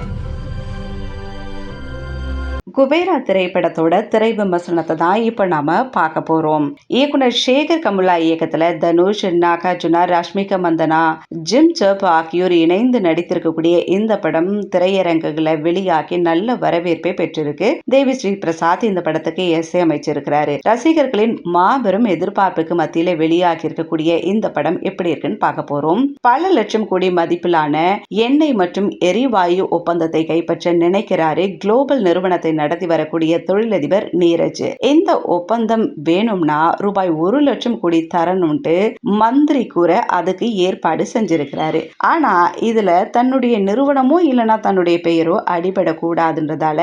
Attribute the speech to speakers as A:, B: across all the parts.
A: Thank you. Kubera திரைப்படத்தோட திரை விமர்சனத்தை தான் இப்போ நாம பார்க்க போறோம். இயக்குனர் சேகர் கமுலா இயக்கத்துல தனுஷ் நாகார்ஜுனா ரஷ்மிகா மந்தனா ஜிம் சர்ப் ஆகியோர் இணைந்து நடித்திருக்கக்கூடிய இந்த படம் திரையரங்குகளை வெளியாகி நல்ல வரவேற்பை பெற்றிருக்கு. தேவி ஸ்ரீ பிரசாத் இந்த படத்துக்கு இசையமைச்சிருக்கிறாரு ரசிகர்களின் மாபெரும் எதிர்பார்ப்புக்கு மத்தியில வெளியாகி இருக்கக்கூடிய இந்த படம் எப்படி இருக்குன்னு பார்க்க போறோம். பல லட்சம் கோடி மதிப்பிலான எண்ணெய் மற்றும் எரிவாயு ஒப்பந்தத்தை கைப்பற்ற நினைக்கிறாரு குளோபல் நிறுவனத்தை நடத்தி வரக்கூடிய தொழிலதிபர் நீரஜ். இந்த ஒப்பந்தம் வேணும்னா ரூபாய் ஒரு லட்சம் கோடி தரணும்ட்டு மந்திரி கூற அதுக்கு ஏற்பாடு செஞ்சிருக்கிறாரு. ஆனா இதுல தன்னுடைய நிறுவனமோ இல்லைன்னா தன்னுடைய பெயரோ அடிபடக்கூடாதுன்றதால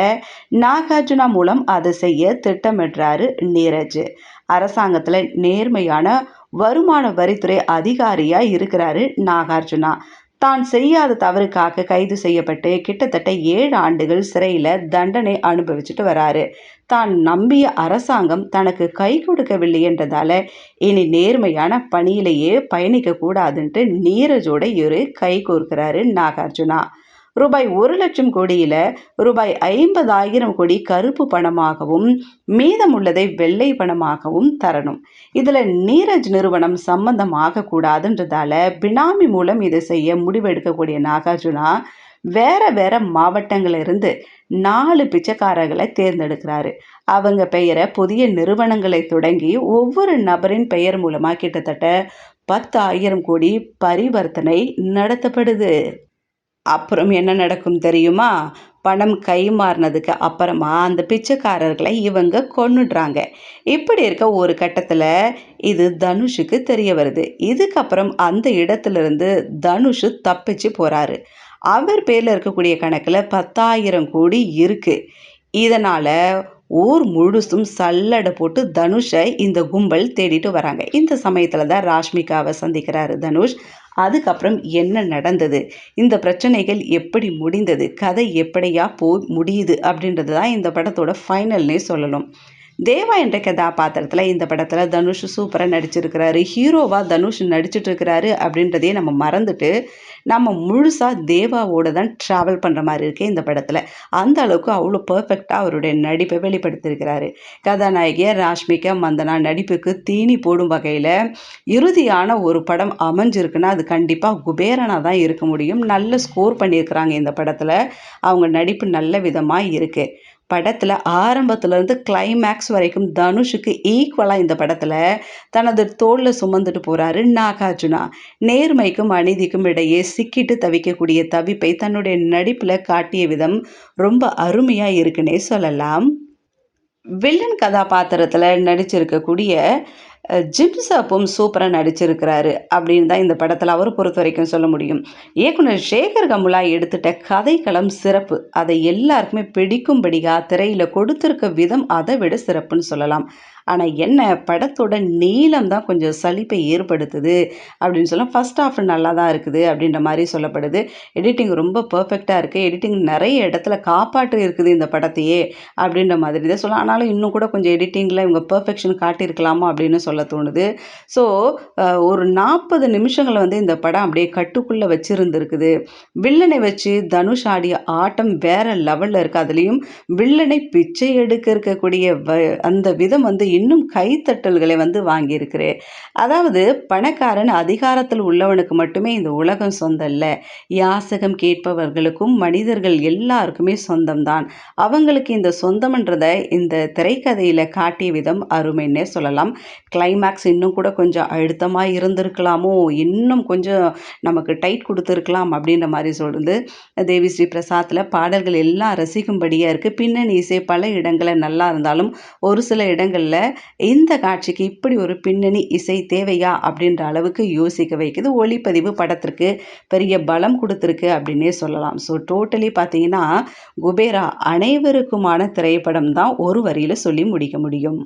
A: நாகார்ஜுனா மூலம் அதை செய்ய திட்டமிடுறாரு நீரஜ். அரசாங்கத்துல நேர்மையான வருமான வரித்துறை அதிகாரியா இருக்கிறாரு நாகார்ஜுனா. தான் செய்யாத தவறுக்காக கைது செய்யப்பட்டு கிட்டத்தட்ட ஏழு ஆண்டுகள் சிறையில் தண்டனை அனுபவிச்சுட்டு வராரு. தான் நம்பிய அரசாங்கம் தனக்கு கை கொடுக்கவில்லை என்றதால இனி நேர்மையான பணியிலேயே பயணிக்க கூடாதுன்ட்டு நீரஜோட இரு கை கோர்க்கிறாரு நாகார்ஜுனா. ரூபாய் ஒரு லட்சம் கோடியில் ரூபாய் ஐம்பதாயிரம் கோடி கருப்பு பணமாகவும் மீதமுள்ளதை வெள்ளை பணமாகவும் தரணும். இதில் நீரஜ் நிறுவனம் சம்பந்தமாக கூடாதுன்றதால பினாமி மூலம் இதை செய்ய முடிவெடுக்கக்கூடிய நாகார்ஜுனா வேற வேற மாவட்டங்களிலிருந்து நாலு பிச்சைக்காரர்களை தேர்ந்தெடுக்கிறாரு. அவங்க பெயரை புதிய நிறுவனங்களை தொடங்கி ஒவ்வொரு நபரின் பெயர் மூலமாக கிட்டத்தட்ட பத்தாயிரம் கோடி பரிவர்த்தனை நடத்தப்படுது. அப்புறம் என்ன நடக்கும் தெரியுமா? பணம் கை மாறினதுக்கு அப்புறமா அந்த பிச்சைக்காரர்களை இவங்க கொன்னுடுறாங்க. இப்படி இருக்க ஒரு கட்டத்தில் இது தனுஷுக்கு தெரிய வருது. இதுக்கப்புறம் அந்த இடத்துலேருந்து தனுஷு தப்பிச்சு போகிறாரு அவர் பேரில் இருக்கக்கூடிய கணக்கில் பத்தாயிரம் கோடி இருக்குது இதனால் ஊர் முழுசும் சல்லடை போட்டு தனுஷை இந்த கும்பல் தேடிட்டு வராங்க. இந்த சமயத்தில் தான் ராஷ்மிகாவை சந்திக்கிறாரு தனுஷ். அதுக்கப்புறம் என்ன நடந்தது? இந்த பிரச்சனைகள் எப்படி முடிந்தது? கதை எப்படியா போய் முடியுது அப்படின்றது தான் இந்த படத்தோட ஃபைனல்னே சொல்லணும். தேவா என்ற கதாபாத்திரத்தில் இந்த படத்தில் தனுஷ் சூப்பராக நடிச்சிருக்கிறாரு. ஹீரோவாக தனுஷ் நடிச்சிட்டு இருக்கிறாரு அப்படின்றதையே நம்ம மறந்துட்டு நம்ம முழுசாக தேவாவோட தான் ட்ராவல் பண்ணுற மாதிரி இருக்குது இந்த படத்தில். அந்த அளவுக்கு அவ்வளோ பர்ஃபெக்டாக அவருடைய நடிப்பை வெளிப்படுத்தியிருக்கிறாரு. கதாநாயகியர் ராஷ்மிகா மந்தனா நடிப்புக்கு தீனி போடும் வகையில் இறுதியான ஒரு படம் அமைஞ்சிருக்குன்னா அது கண்டிப்பாக குபேரனாக தான் இருக்க முடியும். நல்ல ஸ்கோர் பண்ணியிருக்கிறாங்க இந்த படத்தில். அவங்க நடிப்பு நல்ல விதமாக இருக்குது படத்தில் ஆரம்பத்துலேருந்து கிளைமேக்ஸ் வரைக்கும் தனுஷுக்கு ஈக்குவலாக இந்த படத்தில் தனது தோளில் சுமந்துட்டு போகிறாரு நாகார்ஜுனா. நேர்மைக்கும் அநீதிக்கும் இடையே சிக்கிட்டு தவிக்கக்கூடிய தவிப்பை தன்னுடைய நடிப்பில் காட்டிய விதம் ரொம்ப அருமையாக இருக்குன்னே சொல்லலாம். வில்லன் கதாபாத்திரத்தில் நடிச்சிருக்கக்கூடிய ஜிம்சப்பும் சூப்பராக நடிச்சிருக்கிறாரு அப்படின்னு தான் இந்த படத்தில் அவர் பொறுத்த வரைக்கும் சொல்ல முடியும். இயக்குனர் சேகர் கமுலா எடுத்துட்ட கதைக்களம் சிறப்பு. அதை எல்லாருக்குமே பிடிக்கும்படியாக திரையில் கொடுத்துருக்க விதம் அதை விட சிறப்புன்னு சொல்லலாம். ஆனால் என்ன படத்தோட நீளம் தான் கொஞ்சம் சலிப்பை ஏற்படுத்துது அப்படின்னு சொல்லலாம் ஃபஸ்ட் ஆஃப் நல்லா தான் இருக்குது அப்படின்ற மாதிரி சொல்லப்படுது. எடிட்டிங் ரொம்ப பர்ஃபெக்டாக இருக்குது எடிட்டிங் நிறைய இடத்துல காப்பாற்று இருக்குது இந்த படத்தையே அப்படின்ற மாதிரி தான் சொல்லலாம். ஆனாலும் இன்னும் கூட கொஞ்சம் எடிட்டிங்கில் இவங்க பர்ஃபெக்ஷன் காட்டியிருக்கலாமா அப்படின்னு சொல்ல தோணுது. ஸோ ஒரு நாற்பது நிமிஷங்களை வந்து இந்த படம் அப்படியே கட்டுக்குள்ளே வச்சுருந்துருக்குது. வில்லனை வச்சு தனுஷ் ஆடிய ஆட்டம் வேற லெவலில் இருக்குது அதுலேயும் வில்லனை பிச்சை எடுக்க இருக்கக்கூடிய வ அந்த விதம் வந்து இன்னும் கைத்தட்டல்களை வந்து வாங்கியிருக்கிறேன் அதாவது பணக்காரன் அதிகாரத்தில் உள்ளவனுக்கு மட்டுமே இந்த உலகம் சொந்தம் இல்லை யாசகம் கேட்பவர்களுக்கும் மனிதர்கள் எல்லாருக்குமே சொந்தம்தான். அவங்களுக்கு இந்த சொந்தம்ன்றதை இந்த திரைக்கதையில் காட்டிய விதம் அருமைன்னே சொல்லலாம். கிளைமேக்ஸ் இன்னும் கூட கொஞ்சம் அழுத்தமாக இருந்திருக்கலாமோ இன்னும் கொஞ்சம் நமக்கு டைட் கொடுத்துருக்கலாம் அப்படின்ற மாதிரி சொல்லுது தேவி ஸ்ரீ பிரசாத்தில் பாடல்கள் எல்லாம் ரசிக்கும்படியாக இருக்குது பின்னணி இசை பல இடங்களில் நல்லா இருந்தாலும் ஒரு சில இடங்களில் இந்த காட்சிக்கு இப்படி ஒரு பின்னணி இசை தேவையா அப்படின்ற அளவுக்கு யோசிக்க வைக்குது. ஒளிப்பதிவு படத்திற்கு பெரிய பலம் கொடுத்துருக்கு அப்படின்னே சொல்லலாம். ஸோ டோட்டலி பார்த்தீங்கன்னா குபேரா அனைவருக்குமான திரைப்படம் தான் ஒரு வரியில் சொல்லி முடிக்க முடியும்.